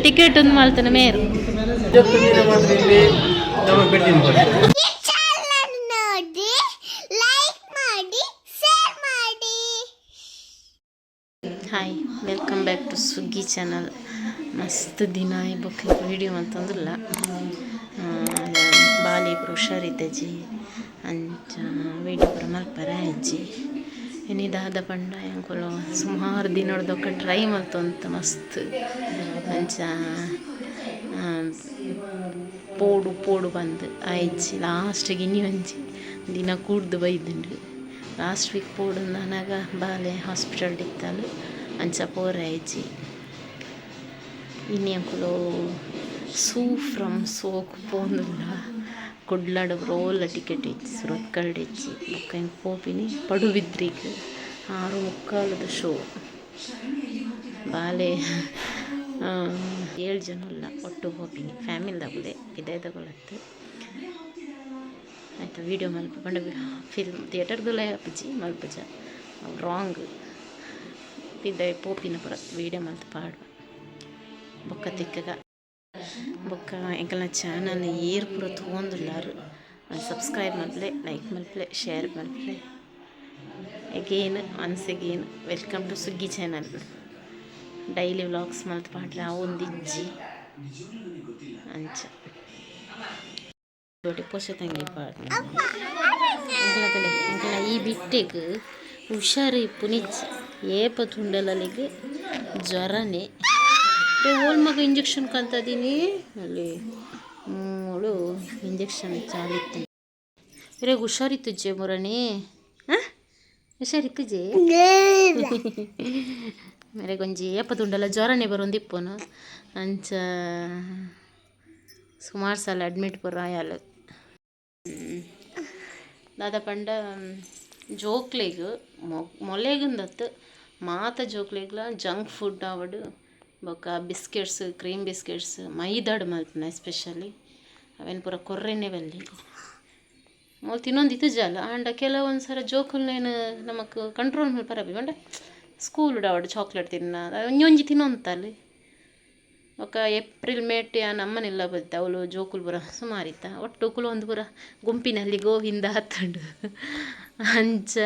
Ticket ಒಂದು ಮಾಡ್ತಾನೆ ಮೇರು ಚಾನಲ್ ಲೈಕ್ ಮಾಡಿ hi welcome back to Suggi channel ಮಸ್ತ್ ದಿನ ಈ ಬುಕ್ ವಿಡಿಯೋ ಅಂತಂದ್ರಲ್ಲ ಬಾಲಿ ಹುಷಾರಿದ್ದೆ ಜಿ. ಅಂಚ ವೀಡಿಯೋ ಪುರ ಮಲ್ಪರ ಅಜ್ಜಿ ಏನಿದಾದ ಪಂಡ ಎಂಕುಲು ಸುಮಾರು ದಿನದೊಕ್ಕ ಟ್ರೈ ಮಲ್ತಂತ ಮಸ್ತ್. ಅಂಚ ಪೋಡು ಪೋಡು ಬಂದು. ಆಯ್ಚಿ ಲಾಸ್ಟಿಗೆ ಇನ್ನೂ ಒಂಜಿ ದಿನ ಕೂಡ್ದು ಬೈದುಂಡು ಲಾಸ್ಟ್ ವೀಕ್ ಪೋಡು ನನಗ ಬಾಲೆ ಹಾಸ್ಪಿಟಲ್ ಇತ್ತಲು ಅಂಚ ಪೋರ ಆಯ್ಚಿ ಇನಿ ಅಂಕುಲು ಸೂ ಫ್ರಮ್ ಸೋಕ್ ಪೋಂದುಲ್ಲ ರೊಕ್ಕಲ್ಡ್ ಇಚ್ಚಿ ಬೊಕ್ಕ ಹಿಂಗೆ ಪೋಪಿನಿ ಪಡು ಬಿದ್ರಿಗ್ ಆರು ಮುಕ್ಕಾಲದ ಶೋ ಬಾಲೆ. ಏಳು ಜನ ಅಲ್ಲ, ಒಟ್ಟು ಹೋಪಿನಿ. ಫ್ಯಾಮಿಲಿದಾಗಲೇ ಇದೇ ತಗೊಳತ್ತೆ ಆಯಿತಾ ವೀಡಿಯೋ ಮಲ್ಪ ಬಂಡ ಫಿಲ್ಮ್ ಥಿಯೇಟರ್ದಲ್ಲೇ ಅಪ್ಪಜಿ, ಮಲ್ಪಜ. ರಾಂಗ್ ಇದ್ದ ಪೋಪಿನ ಬರ ವೀಡಿಯೋ ಮಲ್ತು ಪಾಡುವ. ಬೊಕ್ಕ ತಿಕ್ಕಗ. ಬೊಕ್ಕ ಎಂಕಲ್ನ ಚಾನಲ್ ಏರ್ ಪೂರ ತೊಗೊಂದುಲ್ಲಾರು ಸಬ್ಸ್ಕ್ರೈಬ್ ಮಲ್ಪಲೆ ಲೈಕ್ ಮಲ್ಪಲೆ share ಮಲ್ಪಲೆ again once again welcome to Suggi channel daily vlogs ಮಲ್ತು ಪಾಡ್ರೆ ಆ ಒಂದು ಇಜ್ಜಿ. ಅಂಚ. ದೊಡ್ಡ ಪೋಷ ತಂಗಿ ಪಾಡ್ರೆ ಎಂಕಲ ಈ ಬಿಟ್ಟೆಗ್ ಹುಷಾರು ಪುನಿಚ್ ಏಪ ತುಂಡಲಲಿಗೆ ಜ್ವರನೇ. ಓಲ್ ಮಗ ಇಂಜೆಕ್ಷನ್ ಕಲ್ತದೀನಿ ಅಲ್ಲಿ ಮೂಳು ಇಂಜೆಕ್ಷನ್ ಚಾಲಿತ್ತು. ಇರೇ, ಹುಷಾರಿತ್ತು ಜೆ ಮುರಣಿ ಹಾಂ? ಹುಷಾರಿತ್ತು ಜೆ? ಮೇರೆ ಗೊಂಜಿ ಏಪ ತುಂಡಲ ಜ್ವರನೇ ಬರೊಂದಿಪ್ಪನು ಅಂಚ ಸುಮಾರು ಸಲ ಅಡ್ಮಿಟ್ ಬರಾಯಲ್ಲ ದಾದ ಪಂಡ ಜೋಕ್ಲೆಗ್ ಮೊಲೆಗಂದತ್ತು ಮಾತ ಜೋಕ್ಲೆಗ್ಲ ಜಂಕ್ ಫುಡ್ ಆವಡು ಬೊಕ್ಕ ಬಿಸ್ಕೆಟ್ಸ್, ಕ್ರೀಮ್ ಬಿಸ್ಕೆಟ್ಸ್, ಮೈದಾಡ್ ಮಲ್ಪನ ಎಸ್ಪೆಷಲಿ ಅವೇನು ಪೂರ ಕೊರ್ರೆನೆ ಬಲ್ಲಿ. ಮೊಲ್ ತಿನ್ನೊಂದು ಇದು ಜಾಲ. ಆಂಡ ಕೆಲವೊಂದು ಸಲ ಜೋಕುಲ್ನೇನು ನಮಕ್ ಕಂಟ್ರೋಲ್ ಮಲ್ಪರ ಬಿ ಬಂಡ ಸ್ಕೂಲ್ ಡಾವಡ್ ಚಾಕ್ಲೇಟ್ ತಿನ್ನ. ಒಂಜೊಂಜಿ ತಿನ್ನೊಂತಲ್ಲಿ ಒಕ್ಕ ಏಪ್ರಿಲ್ ಮೇಟ್ ನಮ್ಮನೆಲ್ಲ ಬತ್ತ ಅವಳು ಜೋಕುಲ್ ಬುರ ಸುಮಾರಿತ್ತ. ಒಟ್ಟು ಕುಲ ಒಂದು ಪುರ ಗುಂಪಿನಲ್ಲಿ ಗೋವಿಂದ ಹತ್ತಂಡು. ಅಂಚ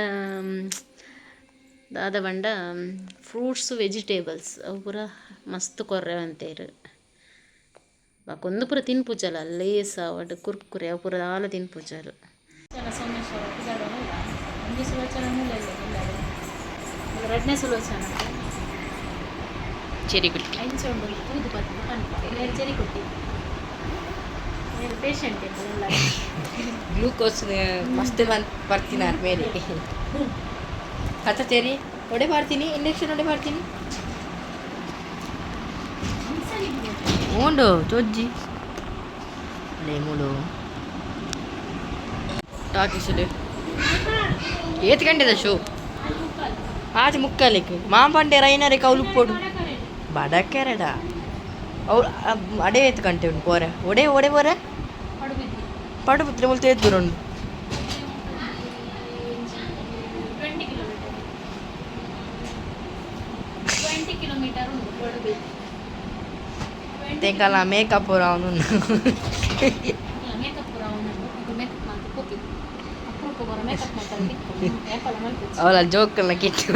ದಾದ ಬಂಡ ಫ್ರೂಟ್ಸ್ ವೆಜಿಟೇಬಲ್ಸ್ ಅವು ಪೂರ ಮಸ್ತ್ ಕೊರ್ರೆ ಅಂತೇರು ಬಾಕೊಂದು ಪೂರ ತಿನ್ಪುಜಲ ಲೇಸ ಅವಡು ಕುರ್ಕುರೆ ಅವು ಪೂರ ಆಲ ತಿನ್ಪುಜಲು. ಎರಡನೇ ಸುಲೋಚನ. ಚೆರಿಗುಟ್ಟಿ ಐದು ತೂದು ಬಂದು ಕಣ್ಣ ಚೆರಿಗುಟ್ಟಿ ಪೇಷಂಟ್ ಎಲ್ಲ ಗ್ಲೂಕೋಸ್ ಮಸ್ತ್ ಬರ್ತೀನಿ ಮೇಲೆ ಹತ್ತೇರಿ ಒಡೆ ಮಾಡ್ತೀನಿ ಇಂಡಕ್ಷನ್ ಒಡೆ ಮಾಡ್ತೀನಿ. ಮೂಡು, ಚೊಜ್ಜಿ. ಅದೇ ಮೂಡು. ಟಾಕಿಸಿದೆ ಏತ್ ಗಂಟೆದ ಶೋ? ಆಚೆ ಮುಕ್ಕಾಲಿಕ್ಕೆ ಮಾಂಪಂಡೆ ರೈನರೆ ಕೌಲು ಪೋಡು ಬಡಕೆರಡ? ಅವ್ರು ಅಡೆ ಏತ್ ಗಂಟೆ ಉಂಟು ಪೋರೆ. ಒಡೆ ಒಡೆ ಪೋರೆ? ಪಡುಬಿದ್ರೆ ಮುಲ್ತು ಏತ್ ದೂರ ಉಂಟು ಟ್ವೆಂಟಿ ಕಿಲೋಮೀಟರ್ ಟ್ವೆಂಟಿ ಕಿಲೋಮೀಟರ್ ಉಂಟು ಕೊಡಬೇಕು ಮಾಡ್ತು ಕೂತಿ ಅಪರೂಪ ಬರೋ ಮೇಕಪ್ ಮಾಡ್ತಾರೆ ಯಾಕಲ್ಲ ಮಾಡ್ತೀವಿ ಅವಳ ಜೋಕಲ್ಲ ಕಿತ್ತು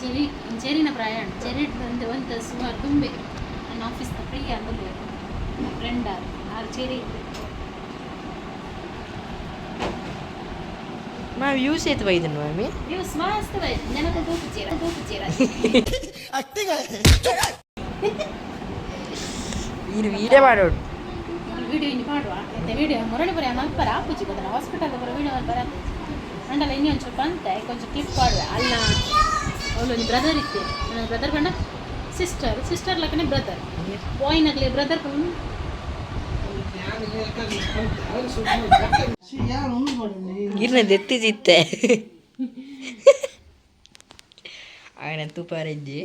ಚೆರಿ ಚೆರಿನ ಪ್ರಯಾಣ ಚೆರಿ ಬಂದು ಒಂದು ಸುಮಾರು ತುಂಬೆ ನನ್ನ ಆಫೀಸ್ ಫ್ರೀ ಅಂದ್ರೆ ಫ್ರೆಂಡ್ ಆರು ಚೆರಿ ಮಾವಿ ಯೂಸ್ ಏತ್ ವೈದ್ ಮಾಮಿ ಯೂಸ್ ಮಸ್ತ್ ವೈದ್ ನನಗೆ ಗೋಪು ಜೀರ ಗೋಪು ಜೀರ ಇದು ವೀಡಿಯೋ ಮಾಡೋಡು ವಿಡಿಯೋ ಇನ್ನು ಮಾಡುವ ಮತ್ತೆ ವಿಡಿಯೋ ಮುರಳಿ ಬರ ಅಪ್ಪರ ಅಪ್ಪುಜಿ ಗೊತ್ತಲ್ಲ ಹಾಸ್ಪಿಟಲ್ ಬರೋ ವಿಡಿಯೋ ಬರ ಅಂಡಲ್ಲ ಇನ್ನೊಂದು ಸ್ವಲ್ಪ ಅಂತೆ ಕೊಂಚ ಕ್ಲಿಪ್ ಮಾಡುವೆ ಅಲ್ಲ ಅವಳು ಬ್ರದರ್ ಇತ್ತು ನನ್ನ ಬ್ರದರ್ ಬಣ್ಣ ಸಿಸ್ಟರ್ ಸಿಸ್ಟರ್ ಲಕನೆ ಬ್ರದರ್ ಬಾಯ್ನಾಗಲಿ ಬ್ರದರ್ ಬಣ್ಣ గిరిన ఎత్తి చిత్తే ఆయన ತುಪಾರೆಜ್ಜಿ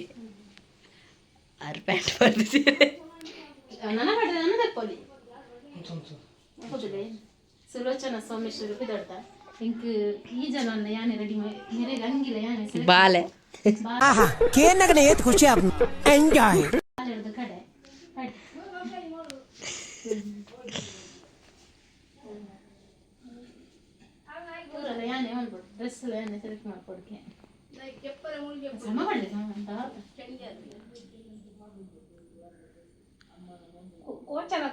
ಆರು ಪ್ಯಾಂಟ್ ಬರ್ತಿದೆ ನನ್ನ ಮಾಡಿದೆ ನನ್ನ ತಪ್ಪಲಿ ಹೌದಲೇ ಸುಲೋಚನ ಸೋಮೇಶ್ವರ ಬಿದ್ದಾಡ್ತ ಇಂಕ್ ಈ ಜನ ಯಾನೆ ರೆಡಿ ಮೇರೆ ರಂಗಿಲ್ಲ ಯಾನೆ ಸೆಲೆಕ್ಟ್ ಬಾಲೆ ಕೇನಗನೆ ಏತ್ ಖುಷಿ ಆಪ್ ಎಂಜಾಯ್ ಹಿಡ್ದು ಕಡೆ ಯಾನೆ ಮಾಡ್ಬಿಡು ಡ್ರೆಸ್ ಎಲ್ಲ ಯಾನೆ ಸೆಲೆಕ್ಟ್ ಮಾಡ್ಕೊಡ್ಕೆ? ಸಮ ಮಾಡ್ಲಿ ಸಮ ಅಂತ ಕೋಚನ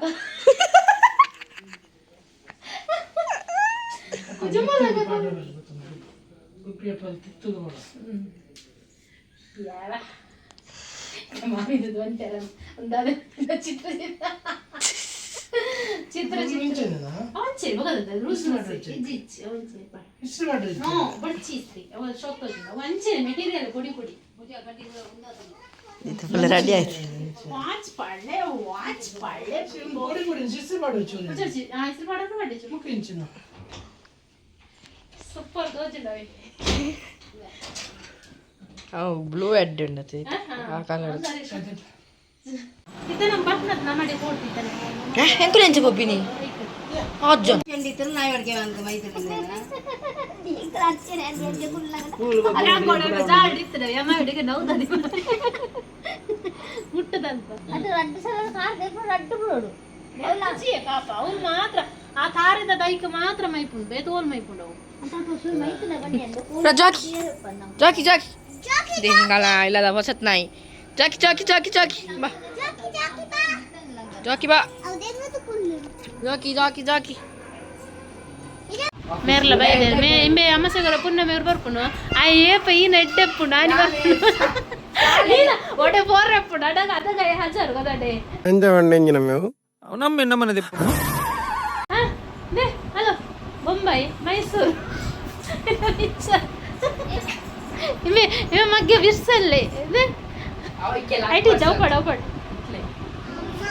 ಯಾವ ಮಾವಿನದು ಒಂಥರ ಒಂದಾದ ಚಿತ್ರ ಚಿತ್ರ ಚಿತ್ರ ಆಂಚೆ ಬಗದ ರೂಸ್ ಇಜ್ಜಿ ಇಜ್ಜಿ ಆಂಚೆ ನೋ ಬಡ್ಚಿ ಇಸ್ತಿ ಅವ ಶಾಪ್ ಅವ ಅಂಚೆ ಮೆಟೀರಿಯಲ್ ಕೊಡಿ ಕೊಡಿ ಇದು ಫುಲ್ ರೆಡಿ ಆಯ್ತು ವಾಚ್ ಪಳ್ಳೆ ವಾಚ್ ಪಳ್ಳೆ ಹೆಸರು ಮಾಡೋದು ಮಾಡಿ ಸೂಪರ್ ದೋಜಿಡವೆ ಅವು ಬ್ಲೂ ಹೆಡ್ ಉಂಡತಿ ಆ ಕಲರ್ ಇತ್ತ ನಮ್ಮ ಬಟ್ನದ್ ನಾ ಮಾಡಿ ಕೊಡ್ತಿದ್ದಾನೆ ಎಂಕು ನೆಂಚ ಕೊಪ್ಪಿನಿ ಅಜ್ಜ ಮುಟ್ಟದಂತ ಅದು ರಡ್ಡು ಸಲ ಕಾರ್ ರಡ್ಡು ಬಿಡೋಡು ಪಾಪ ಅವ್ರು ಮಾತ್ರ ಆ ತಾರಿದ ದೈಕ ಮಾತ್ರ ಮೈಪುಂಡು ಬೇತೋಲ್ ಮೈಪುಂಡು ಅವು ಮೈತುನ ಬನ್ನಿ ಎಂದು ಜಾಕಿ ಜಾಕಿ ಜಾಕಿ ದೇಹಿಂಗಲ ಇಲ್ಲದ ಹೊಸತ್ ನಾಯಿ ಜಾಕಿ ಜಾಕಿ ಜಾಕಿ ಜಾಕಿ ಬಾ ಜಾಕಿ ಜಾಕಿ ಬಾ ಜಾಕಿ ಬಾ ಅದೇ ಮತ್ತು ಕುಲ್ಲು ಜಾಕಿ ಜಾಕಿ ಜಾಕಿ ಮೇರ್ಲ ಬೈದೆ ಮೇ ಇಂಬೆ ಅಮ್ಮಸಗರ ಪುಣ್ಯ ಮೇರ್ ಬರ್ಪುನು ಆ ಏಪ ಈ ನೆಡ್ಡೆಪ್ಪುಂಡು ಆನಿ ಬರ್ಪುನು ನೀನ ಒಡೆ ಬೋರ್ರೆಪ್ಪುಂಡು ಅಡಗ ಅದಗ ಹಜಾರು ಗೊದಡೆ ಎಂಜ ಎಂಜಿನ ಮೇವು ನಮ್ಮ ನಮ್ಮನೆ ದಿಪ್ಪ ಹಾ ದೇ ಹಲೋ ಬೊಂಬೈ ಮೈಸೂರು ಇವೆ ಇವೆ ಮಗ್ಗೆ ವಿರ್ಸಲ್ಲೆ ಇದೆ ಐಟಿ ಚೌಪಡ್ ಔಪಡ್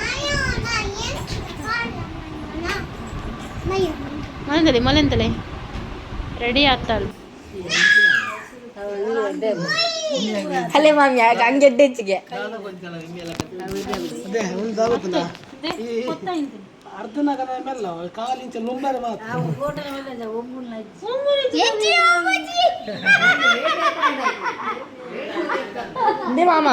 ಮಾಯೋ ನಾ ಏನ್ ಕಾರಣ ಮಾಯೋ ಮೊಲೆಂತಲೆ ಮೊಲೆಂತಲೆ ರೆಡಿ ಆಗ್ತಾಳು ಅಲ್ಲೇ ಮಾಮಿ ಆಗ ಹಂಗೆ ಹೆಚ್ಚಿಗೆ ಅದೇ ಒಂದು ಆಗುತ್ತಲ್ಲ ದೇ ಗೊತ್ತಾಯ್ತು ಅರ್ಧ ನಗರ ಮೇಲೆ ಕಾಲಿಂಚ ಲುಂಬರೆ ಮಾತ್ರ ಎಜ್ಜಿ ಅಮ್ಮಜ್ಜಿ! ಇಂದೇ ಮಾಮ.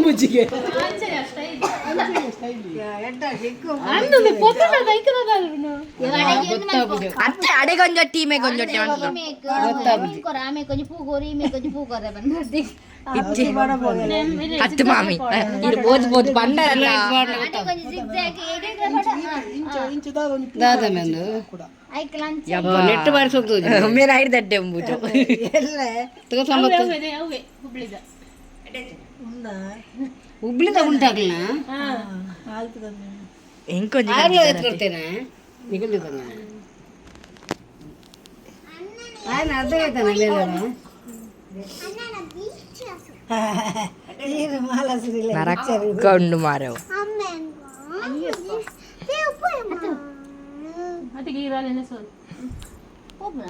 ಮುಚ್ಚಿಗೆ ಅತ್ತೆ ಅಡೆ ಗೊಂಜ ಟೀಮೆ ಗೊಂಜ ಆಮೆ ಕೊಂಚ ಪೂಗೋರಿ ಈಮೆ ಕೊಂಚ ಪೂಗೋದ ಬಂದ ಇಜ್ಜಿ ಹತ್ತು ಮಾಮಿ ಇದು ಬೋದು ಬೋದು ಬಂಡರಲ್ಲ ದಾದ ಮೆಂದು ನೆಟ್ ಬಾರಿಸೋಗ್ತು ಮೇಲೆ ಆಯ್ತು ಅಡ್ಡೆ ಅಂಬುದು ಹುಬ್ಳಿದ ಉಂಟಾಗ್ಲ ಹೆಂಗೆ ಎತ್ಕೊಳ್ತೇನೆ ನಿಗಲ್ದಿದ್ದಾನ ಆಯ್ನ ಅರ್ಧ ಆಯ್ತಾನ ಮರಕೊಂಡು ಮಾರವು ಅದಕ್ಕೆ ಇರಲ್ಲ ಸೋಲ್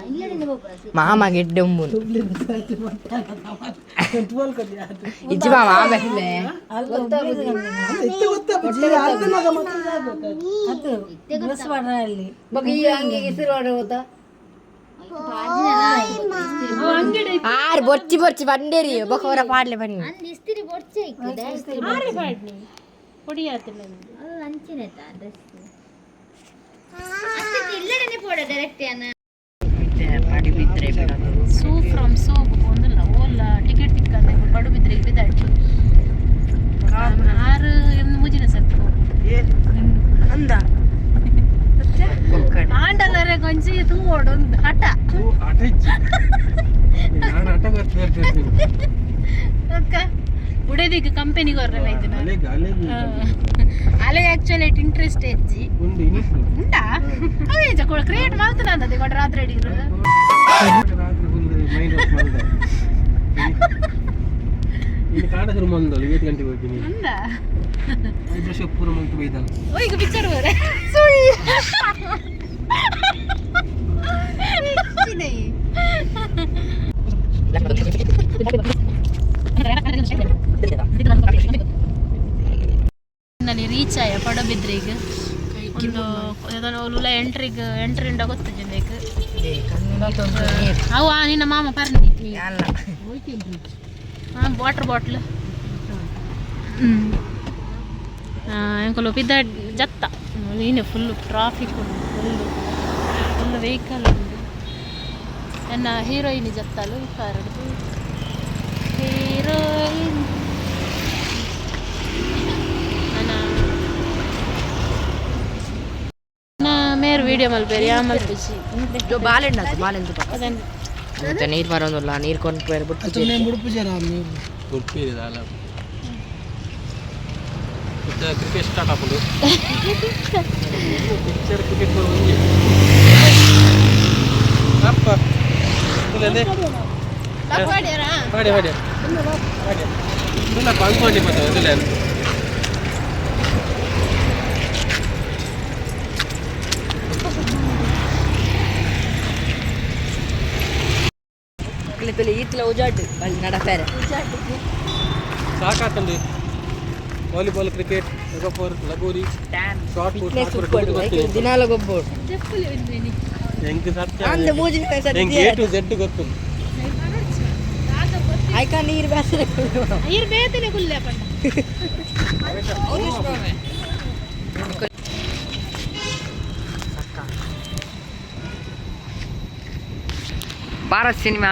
ఇల్లడి పోపు ಮಾಮ ಗೆಡ್ಡೆ ಎಂಬುದು ಇಜ್ಜಿ ಮಾಮ ಆಮೇಲೆ ಎತ್ತೆ ಗೊತ್ತಾ ಬುಜ್ಜಿ ಅರ್ಧ ನಗ ಮತ್ತೆ ಬಗ್ ಈ ಹಂಗೆ ಹೆಸರು ಹೊಡೆ ಹೋದ ಅಂಗಡಿ ಆರು ಬೊಚ್ಚಿ ಬೊಚ್ಚಿ ಬಂಡೇರಿ ಬೊಕವರ ಪಾಡ್ಲೆ ಬನ್ನಿ అంది ఇస్త్రీ పొడిచే ఇక్కడ ಆರೆ ಬಾಡ್ನಿ పొడి ಆತಿಲ್ಲ ಅದು ಅಂಚಿನೆತ ಡ್ರೆಸ್ ಸೂ ಫ್ರಮ್ ಸೋಪ್ ಒಂದಲ್ಲ ಓಲ್ಲ ಟಿಕೆಟ್ ತಿಕ್ಕಂದೆ ಪಡು ಬಿದ್ರೆ ಬಿದ್ದಾಡಿ ಆರು ಎಂದು ಮುಜಿನ ಸತ್ತು ಅಂದ? ಆಂಡಲರೆ ಗೊಂಜಿ ತೂಗೋಡು ಒಂದು ಹಠ. ಬರ್ತಿರ್ತೀನಿ ಅಕ್ಕ ಉಡೇದಿಗೆ ಇದನ್ನ ಅಲೆಗ ಅಲೆಗ ಅಲೆ ಆಕ್ಚುಲಿ ಇಂಟ್ರೆಸ್ಟ್ ಹೆಚ್ಚಿ. ಉಂಟಾ ಅವೇ ಜಕೊಳ ಕ್ರಿಯೇಟ್ ಮಾಡ್ತಾನೆ ಅಂದದೆ ಕೊಡ ರಾತ್ರಿ ಅಡಿಗರು ಮಂದಳು ಏಳು ಗಂಟೆಗೆ ಹೋಗ್ತೀನಿ. ಅಂದ ಐದು ಶೋಪ್ ಪೂರ ಮಂತು ಬೈದಲ್ಲ ಓ ಈಗ ಪಿಕ್ಚರ್ ಹೋರೆ ಸುಳ್ಳಿ. ಎಂಟ್ರಿಗೆ ಎಂಟ್ರಿಂದ ಗೊತ್ತಿದ್ದಬೇಕು ಅವ ನಿನ್ನ ಮಾಮ ಪರ್ನಿ ಹಾಂ ವಾಟರ್ ಬಾಟ್ಲ್ ಹ್ಞೂ ಎಂಕಲು ಬಿದ್ದ ಜತ್ತ ನೀನೆ ಫುಲ್ಲು ಟ್ರಾಫಿಕ್ ಉಂಟು ಫುಲ್ಲು ಫುಲ್ ವೆಹಿಕಲ್ ಉಂಟು ನನ್ನ ಹೀರೋಯಿನ್ ಜತ್ತಲು ಕಾರದು ಹೀರೋಯಿನ್ ಮೇರು ವಿಡಿಯೋ ಮಲ್ಪೇರಿ ಯಾ ಮಲ್ಪೇಸಿ ಜೋ ಬಾಲೆಂಡ ಬಾಲೆಂದು ಅದನ್ನು ಮತ್ತೆ ನೀರು ಬರೋದಿಲ್ಲ ನೀರು ಕೊಂಡು ಬೇರೆ ಬಿಟ್ಟು ಉಡುಪಿ ಅಲ್ಲ ಕ್ರಿಕೆಟ್ ಸ್ಟಾರ್ಟ್ ಹಾಕೊಂಡು ಪಿಕ್ಚರ್ ಕ್ರಿಕೆಟ್ ಒಂಜಿ ಅಪ್ಪ ಇಲ್ಲಂದೆ ಮಾಡಿ ಮಾಡಿ ಮಾಡಿ ಇಲ್ಲ ಬಂಕ್ ಮಾಡಿ ಮತ್ತೆ ಅದಿಲ್ಲ ಇಲ್ಲಿ ಈತ್ಲ ಉಜಾಡ್ ಅಲ್ಲಿ ನಡಪೇರೆ ಸಾಕಾತಂದು ವಾಲಿಬಾಲ್ ಕ್ರಿಕೆಟ್ ಲಗೋಫೋರ್ ಲಗೋರಿ ಶಾರ್ಟ್ ಪುಟ್ ದಿನಾಲ ಗೊಬ್ಬರು ಹೆಂಗ್ ಸತ್ಯ ಅಂದ ಮೂಜಿನ ಹೆಂಗ್ ಎ ಟು ಜೆಡ್ ಗೊತ್ತು ಐಕ ನೀರು ಬೇಸರ ನೀರು ಬೇತನೆ ಕುಲ್ಲೆ ಪಂಡ ಭಾರತ್ ಸಿನಿಮಾ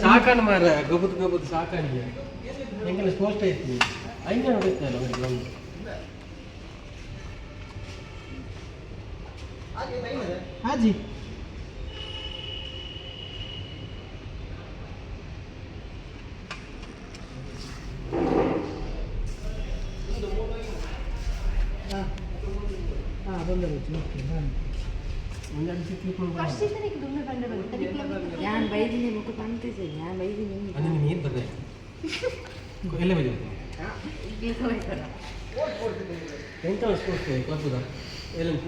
ಸಾಕಾಣ ಮಾರ, ಗಬುದ್ ಗಬುದ್ ಸಾಕಾಣಿಗೆ ಹೆಂಗೆಲ್ಲ ಸ್ಪೋಸ್ಟ್ ಐತಿ ಹಂಗೆ ಹಾಜಿ ಅವ್ರಿಗೆ ಒಂದು. ಹಾಜಿ. ಒಂದೆರಡು ಸಿಕ್ಲಿಕ್ಕೆ ഞാൻ വൈദ്യുതി നമുക്ക് പണ്ടേ ചെയ്യും ഞാൻ വൈദ്യുതി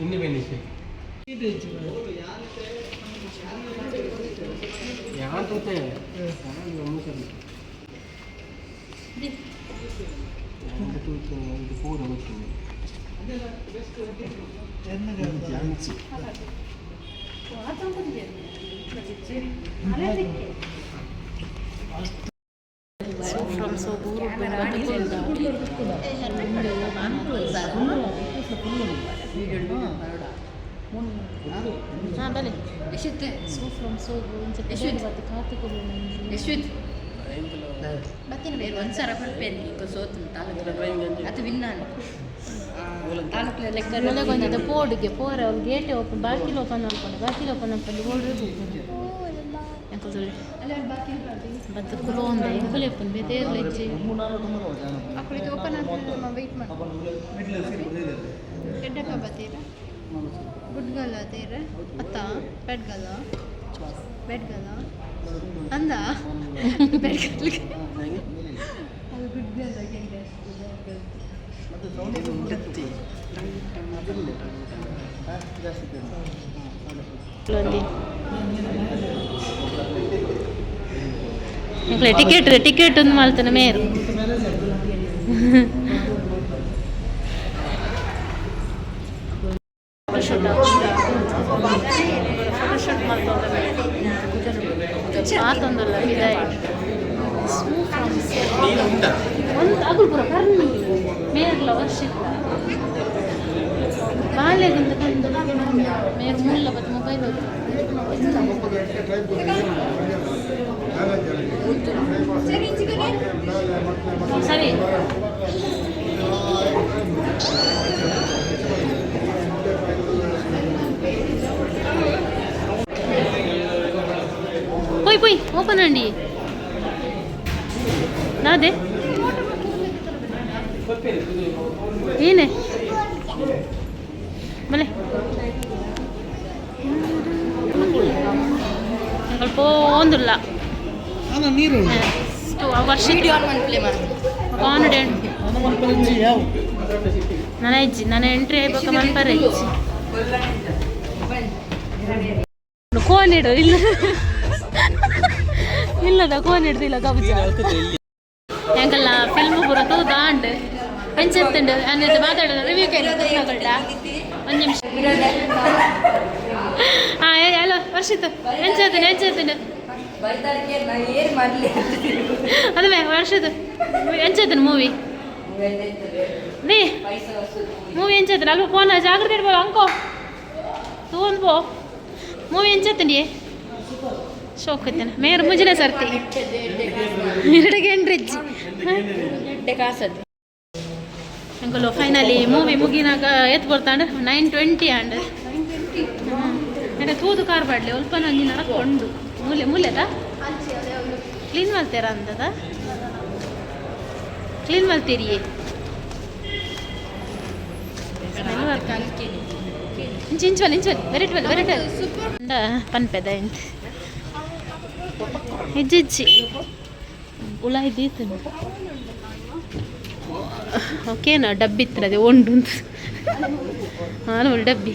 ఇండిపెండెన్స్ డ్యాన్స్ ಫ್ರಮ್ ಸೋಗೂರು ಹಾಂ ಬಲೆ ಸೋ ಫ್ರಮ್ ಸೋಗು ಒಂದು ಬತ್ತಿನ ಬೇರೆ ಒಂದ್ಸಲ ಬರ್ಪೇನೆ ಈಗ ಸೋತು ತಾಲೂಕು ಅದು ವಿನ್ನಾನು ತಾಲೂಕು ಲೆಕ್ಕ ನನಗೊಂದು ಪೋಡಿಗೆ ಪೋರ ಅವ್ರು ಗೇಟ್ ಓಪನ್ ಬಾಕಿಲು ಓಪನ್ ಮಾಡ್ಕೊಂಡು ಬಾಕಿಲು ಓಪನ್ ಮಾಡ್ಕೊಂಡು ಓಡ್ರಿ ಬತ್ತ ಕುಲೋ ಒಂದ ಎಂಕುಲೆ ಓಪನ್ ಬೇದೇರ್ಲ ಇಚ್ಚಿ. ಅಕ್ಕಳಿಗೆ ಓಪನ್ ಆಗ್ತದೆ ನಮ್ಮ ವೆಯ್ಟ್ ಮಾಡಿ ಎಡ್ಡಕ್ಕ ಬತ್ತೀರ ಗುಡ್ಗಲ್ ಅದೇರ ಅತ್ತ? ಬೆಡ್ಗಲ್ಲ ಬೆಡ್ಗಲ್ಲ ಅಂದ ಬೆಡ್ಗಲ್ಗೆ ಅದು ಗುಡ್ಗಲ್ಲ ಎಂಕುಲೆ ಟಿಕೆಟ್ ಟಿಕೆಟ್ ಒಂದು ಮಾಡ್ತಾನೆ ಮೇರು లేదు ఎందుకంటే మీరు మూలలో పది ముప్పై రోజు సరే. పోయి పోయి ఓపెన్ అండి. నాదే. ఏనే ಒಂದಿಲ್ಲ. ನೀರು. ವರ್ಷ ಕಾನ್ಫಿಡೆಂಟ್ ನನ್ನ ಹೆಜ್ಜಿ ನನ್ನ ಎಂಟ್ರಿ ಆಗ್ಬೇಕು ಮನ್ಪರ ಹೆಜ್ಜಿ ಕೋನ್ ಇಡು ಇಲ್ಲ. ಇಲ್ಲದ ಕೋನ್ ಹಿಡ್ದು ಇಲ್ಲ ಕಬಜ ಹೆಂಗಲ್ಲ ಫಿಲ್ಮ್ ಪೂರ ತೂದಾಂಡ್ ಪಂಚತ್ತುಂಡು ಅನ್ನದು ಮಾತಾಡೋದು ರಿವ್ಯೂ ಒಂದು ನಿಮಿಷ. ಹಾಂ ಹಲೋ ವರ್ಷಿತ್ತು ಎಂಚಾತನೆ ಎಂಚಾತನೆ. ಅದುವೇ ವರ್ಷದ ಎಂಚಾತನೆ ಮೂವಿ ನೀ ಮೂವಿ ಎಂಚಾತನೆ. ಅಲ್ಪ ಫೋನ್ ಜಾಗ್ರತೆ ಇಡ್ಬೋದು ಅಂಕೋ. ತೂ ಒಂದು ಪೋ ಮೂವಿ ಎಂಚಾತನಿ ಶೋಕತ್ತೇನೆ ಮೇಯರ್ ಮುಂಜಾನೆ ಸರ್ತಿ. ಎರಡು ಎಂಟ್ರಿಜ್ಜಿ ಕಾಸದ್ದು. ಅಂಕಲು ಫೈನಲಿ ಮೂವಿ ಮುಗಿನಾಗ ಎತ್ ಬರ್ತಾಂಡ? ನೈನ್ ಟ್ವೆಂಟಿ ಆಂಡ್ ಅಂದ್ರೆ ತೂದು ಕಾರ್ ಬಾಡ್ಲಿ ಅಲ್ಪ ನಂಗೆ ನಡ್ಕೊಂಡು ಮೂಲೆ, ಮೂಲೆದ? ಕ್ಲೀನ್ ಮಾಡ್ತೀರಾ ಅಂದದ? ಕ್ಲೀನ್ ಮಾಡ್ತೀರಿ? ಸ್ಮೆಲ್ ಬರ್ತಾನೆ ವೆರೈಟ್ ವೆಲ್ ವೆರೈಟ್ವಲ್ ವೆರೈಟಲ್ ಪನ್ಪೆದ ಇಂತ ಇಜ್ಜಿ ಇಜ್ಜಿ ಉಳ ಇದ್ದೀತು ಓಕೆನಾ? ಡಬ್ಬಿ ಇತ್ತರದೆ ಉಂಡು ಹಾಲು ಡಬ್ಬಿ.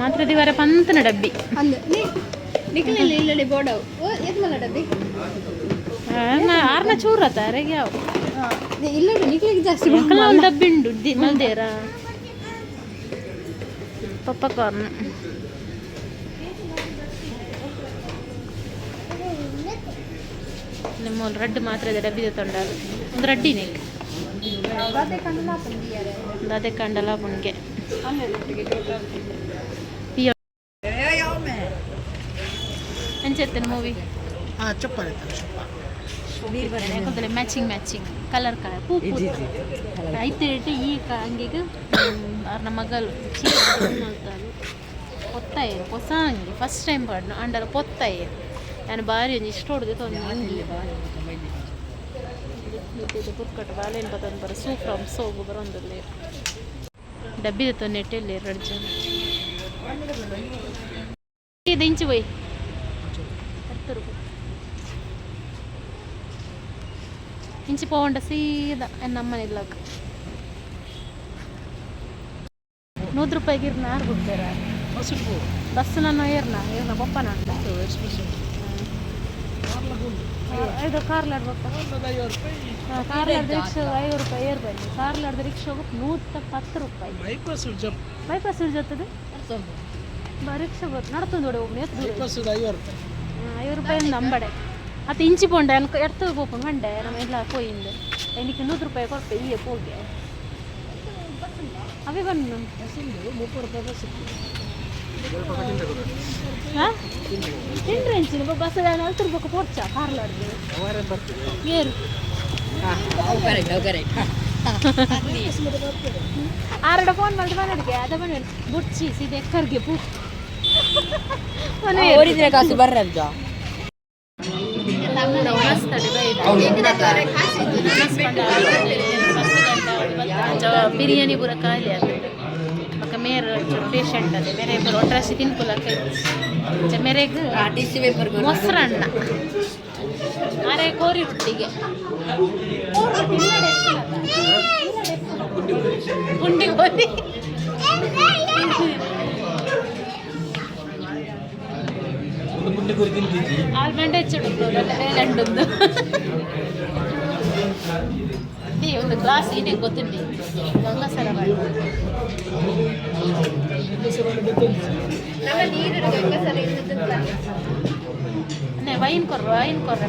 ಮಾತ್ರ ದಿವಾರ ಪಂತನ ಡಬ್ಬಿ. ಆರ್ನ ಚೂರ ಅರೆಗೆ ಯಾವ ಜಾಸ್ತಿ ಅಂಕಲ್ ಒಂದು ಡಬ್ಬಿ ಉಂಡು ಮಲ್ದೇರ? ಪಪ್ಪ ಕಾರ್ನ್. ನಿಮ್ಮ ಒಂದು ರಡ್ಡು ಮಾತ್ರ ಇದೆ ಡಬ್ಬಿದ ತೊಂಡ. ಒಂದು ರಡ್ಡಿನೇ ಒಂದು ಅದೇ ಕಂಡಲ ಪುಣ್ಗೆ. ಎಂಚೆತ್ತೇನೆ ಮೂವಿ ಯಾಕಂದ್ರೆ ಮ್ಯಾಚಿಂಗ್ ಮ್ಯಾಚಿಂಗ್ ಕಲರ್ ಕಲರ್ ಪೂ ಐತೆ ಇಟ್ಟು ಈ ಅಂಗಿಗೆ ನಮ್ಮ ಮಗಲು ಮಾಡ್ತಾರೆ ಪೊತ್ತಾಯ ಹೊಸ ಅಂಗಿ ಫಸ್ಟ್ ಟೈಮ್ ಪಡ್ನು ಅಂಡರ್ ಪೊತ್ತಾಯ ನಾನು ಬಾರಿ ಒಂಜಿ ಇಷ್ಟ ಹೊಡೆದು ತೊಂದು ಪುರ್ಕಟ್ಟು ಬಾಳೆನ್ ಬತ್ತೊಂದು ಬರ? ಸೂಪ್ರ ಹಂಸೋಗು ಬರೊಂದಲ್ಲಿ ಡಬ್ಬಿದ ತೊಂದು ಎಟ್ಟೆಲ್ಲಿ ಎರಡು ಜನ. ಇದು ಇಂಚು ಬೈ. ಹತ್ತು ರೂಪಾಯಿ ಇಂಚು ಪೋಂಡ ಸೀದಾ ನಮ್ಮನೆ ಇಲ್ಲಕ್ಕ. ನೂರು ರೂಪಾಯಿಗೆ ಇರ್ನ ಯಾರು ಬಿಡ್ತಾರ ಬಸ್ ನಾನು ಏರ್ನ ಏರ್ನ ಬಪ್ಪನ ಅಂತ. ಐದು ಕಾರ್ಲಾಡ್ ಬಪ್ಪ ಕಾರ್ಲಾಡ್ ರಿಕ್ಷಾ ಐದು ರೂಪಾಯಿ ಏರ್ ಬನ್ನಿ ಕಾರ್ಲಾಡ್ ರಿಕ್ಷಾ ಹೋಗಿ ನೂರ ಹತ್ತು ರೂಪಾಯಿ ಬೈಪಾಸ್ ಜಪ್ ಬೈಪಾಸ್ ಇರ್ತದೆ ರಿಕ್ಷಾ ಬತ್ತು ನಡ್ತಂದು ನೋಡಿ ಒಬ್ಬನೇ ಎತ್ತು ಬೈಪಾಸ್ ಐವತ್ತು ರೂಪಾಯಿ ಐದು ರೂಪಾಯಿ ನಂಬಡೆ ಅದು ಇಂಚಿ ಪೋಂಡೆ ಅನ್ಕ ಎಡ್ತು ಪೋಪನ್ ಮಂಡೆ ನಮ್ಮ ಎಲ್ಲ ಪೋಯಿಂದು എനിക്ക് ನೂರು ರೂಪಾಯಿ ಕೊಡ್ಪೆ ಈ ಹೋಗಿ ಅವೇ ಬನ್ನು ಮುಪ್ಪತ್ತು ರೂಪಾಯಿ ಬಸ್ ಹಾಂ ತಿಂಡ್ರೆ ಇಂಚಿನ ಬಸ್ ನಲ್ವತ್ತು ರೂಪಾಯಿ ಪೋಡ್ಚ ಕಾರ್ಲಾಡ್ದು ಅವರೇ ಬರ್ತೀವಿ ಏರು. ಆರಡ ಫೋನ್ ಮಾಡಿ ಮನೆಗೆ ಅದ ಮನೆ ಬುಡ್ಚಿ ಸೀದೆ ಎಕ್ಕರ್ಗೆ ಪೂ. ಓಡಿದ್ರೆ ಕಾಸು ಬರ್ರಂತ ಬಿರಿಯಾನಿ ಪೂರ ಖಾಲಿ ಅದು मेरे जो पेशेंट ಅದೇ ಬೇರೆ ಇಬ್ಬರು ಒಟ್ರಾಸಿ ತಿನ್ಕೊಳಕ್ಕೆ ಮೇರೆಗೆ ಟಿಶ್ಯೂ ಪೇಪರ್ ಮೊಸರನ್ನ ಮಾರೆ ಕೋರಿ ರೊಟ್ಟಿಗೆ ಪುಂಡಿ ಕೋರಿ ಆಲ್ಮಂಡ್ ಹೆಚ್ಚು ಬೇಲಂಡೊಂದು ಅಜ್ಜಿ ಒಂದು ಕ್ಲಾಸ್ ಏನೇ ಗೊತ್ತಿರಲಿ. ಗಂಗಾ ಮಾಡಿ ವೈನ್ ಕೊರ್ರ ವೈನ್ ಕೊರ್ರ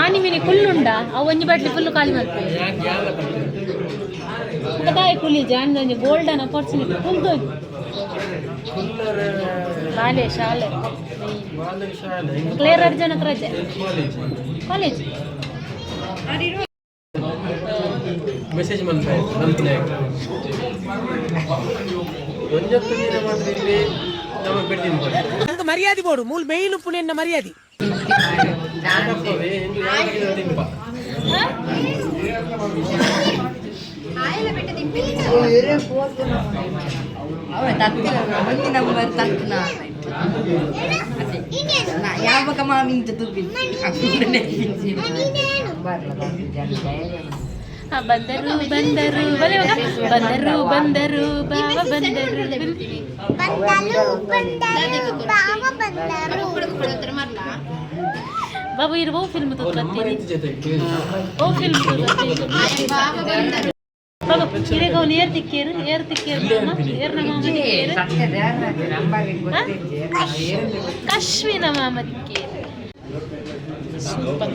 ಆನಿ ಮಿನಿ ಕುಲ್ಲುಂಡ ಅವು ಒಂಜಿ ಬಾಟ್ಲಿ ಫುಲ್ಲು ಖಾಲಿ ಮಾಡ್ತೀವಿ ಕದಾಯಿ ಕುಲಿ ಜಾನ್ ಒಂಜಿ ಗೋಲ್ಡನ್ ಅಪರ್ಚುನಿಟಿ ಕುಲ್ದು ಶಾಲೆ ಶಾಲೆ. ಕ್ಲಿಯರ್ ಅರ್ಜನ ರಜೆ ಕಾಲೇಜ್ ಕಾಲೇಜ್ ಮೆಸೇಜ್ ಬಂದ್ರೆ ಬಂದಿದೆ ಒಂಜತ್ತು ದಿನ ಮಾತ್ರ ಇಲ್ಲಿ ನಮ್ಮ ಬೆಟ್ಟಿನ ನಂಗೆ ಮರ್ಯಾದೆ ಬೋಡು ಮೂಲ ಮೇಯ್ನು ಪುಣ್ಯನ ಮರ್ಯಾದೆ ತಿಂಪ ಅವ ತತ್ತಿನ ಒಂದು ನಂಬರ್ ತತ್ತಿನ ಯಾವಾಗ ತುಪ್ಪಿ ಆ, ಬಂದರು ಬಂದರು. ಬಂದರು ಬಂದರು ಬಾವ ಬಂದರು ಬಾಬು ಇರುವ ಫಿಲ್ಮ್ ಓ ಫಿಲ್ಮ್ ಬಾಬು ಇರೇಗ ಅವ್ನು ಏರ್ ತಿಕ್ಕೇರು ಏರ್ ತಿಕ್ಕೇರು ಏರ್ ಏರ್ನ ಮಾಮ ತಿಕ್ಕೇರು ಕಶ್ವಿನ ಮಾಮ ತಿಕ್ಕೇರು ಸೂಪರ್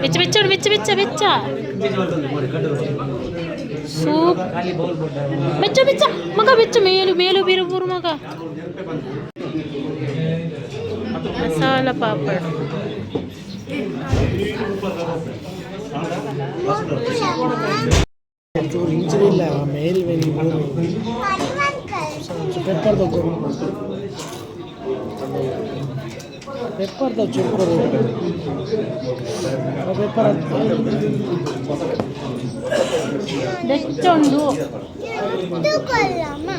ಬೆಚ್ಚ ಬೆಚ್ಚ ಬೆಚ್ಚ ಬೆಚ್ಚ ಬೆಚ್ಚ. ಸೂಪ್. ಬೆಚ್ಚ ಬೆಚ್ಚ. ಮಗ ಬೆಚ್ಚ ಮೇಲು ಮೇಲು ಬೀರು ಮಗ. sa La Popper. Tu rinzilla la mail venivano. Pepper da corno. Pepper da cioccolato. Pepper da. Detto un duo. Tu con la mamma.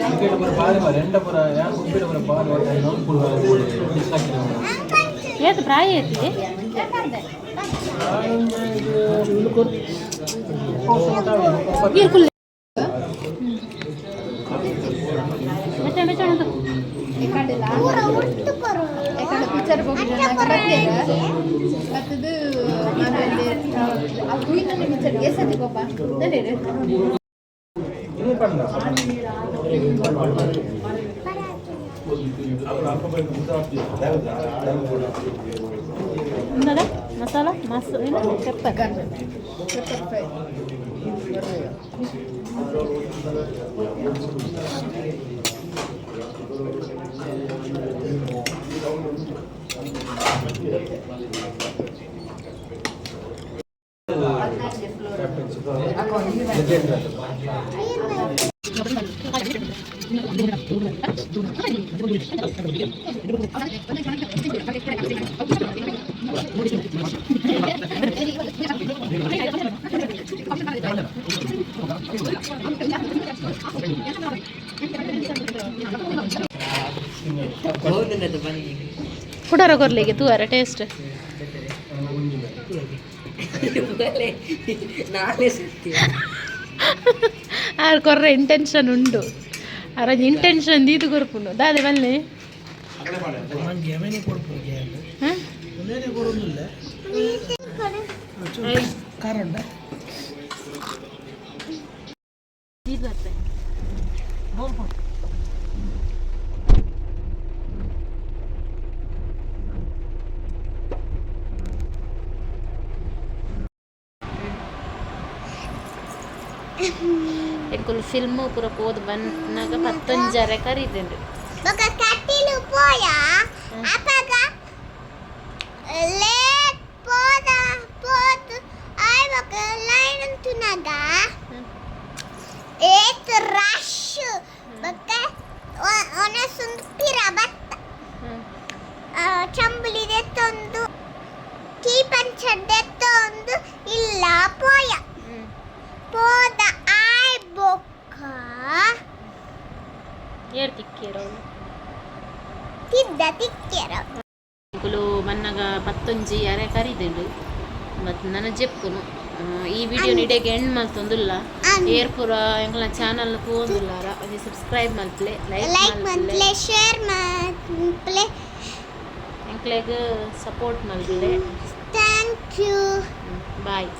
Cricket ಬರ ಬಾರಿ ಬಾರಿ ಎಂಡ ಬರ ಯಾರು ಗುಬ್ಬಿಡ ಬರ ಬಾರಿ ಬಾರಿ ನೋಡ್ಕೊಂಡು ಡಿಸ್ಲಾಕಿನ ಏತು ಪ್ರಾಯ ಐತಿ ನೀರು ಕುಲ್ಲ ಬೆಚ್ಚ ಬೆಚ್ಚ ಉಂಟು ಪಿಕ್ಚರ್ ಪಿಕ್ಚರ್ ఉన్నదా? మసాలా? మస్తు చెప్పండి. చెప్పండి ಪುಡರ ಕೊರ್ಲಿಗೆ ತೂವಾರ ಟೇಸ್ಟ್ ಆರು ಕೊರ್ರೆ ಇಂಟೆನ್ಷನ್ ಉಂಡು ಅರಜ್ ಇಂಟೆನ್ಷನ್ ದೀದು ಕೊರ್ಪುಂಡು ದಾದೆ ಬಲ್ಲೆ ನಂಗೆ ಎಮೆನೆ ಫಿಲ್ಮು ಪೂರಕ್ಕೆ ಹೋದ್ ಬಂದಾಗ ಪತ್ತೊಂದು ಜರ ಕರೀತೇನೆ ಚಂಬುಲಿ ದೆತ್ತೊಂದು ಕೀ ಪಂಚರ್ ದೆತ್ತೊಂದು ಇಲ್ಲ ಪೋಯ. ಪೋದ ಏರ್ ತಿಕ್ಕೇರೋ ತಿದ್ದ ತಿಕ್ಕೆರ. ಅಂಕುಲು ಮನ್ನಗ ಪತ್ತೊಂಜಿ ಅರೆ ಕರಿದೆಡು ಮತ್ತು ನನ್ನ ಜೆಪ್ಪುನು. ಈ ವಿಡಿಯೋ ನಿಡೆಗೆ ಎಂಡ್ ಮಲ್ತೊಂದುಲ್ಲ ಏರ್ ಪೂರ ಎಂಗಳ ಚಾನಲ್ ಪೋಂದುಲ್ಲಾರ ಅದು ಸಬ್ಸ್ಕ್ರೈಬ್ ಮಲ್ತ್ಲೆ ಲೈಕ್ ಮಲ್ತ್ಲೆ ಶೇರ್ ಮಂತ್ಲೆ ಎಂಕ್ಲೆಗ್ ಸಪೋರ್ಟ್ ಮಲ್ತ್ಲೆ ಥ್ಯಾಂಕ್ ಯು ಬಾಯ್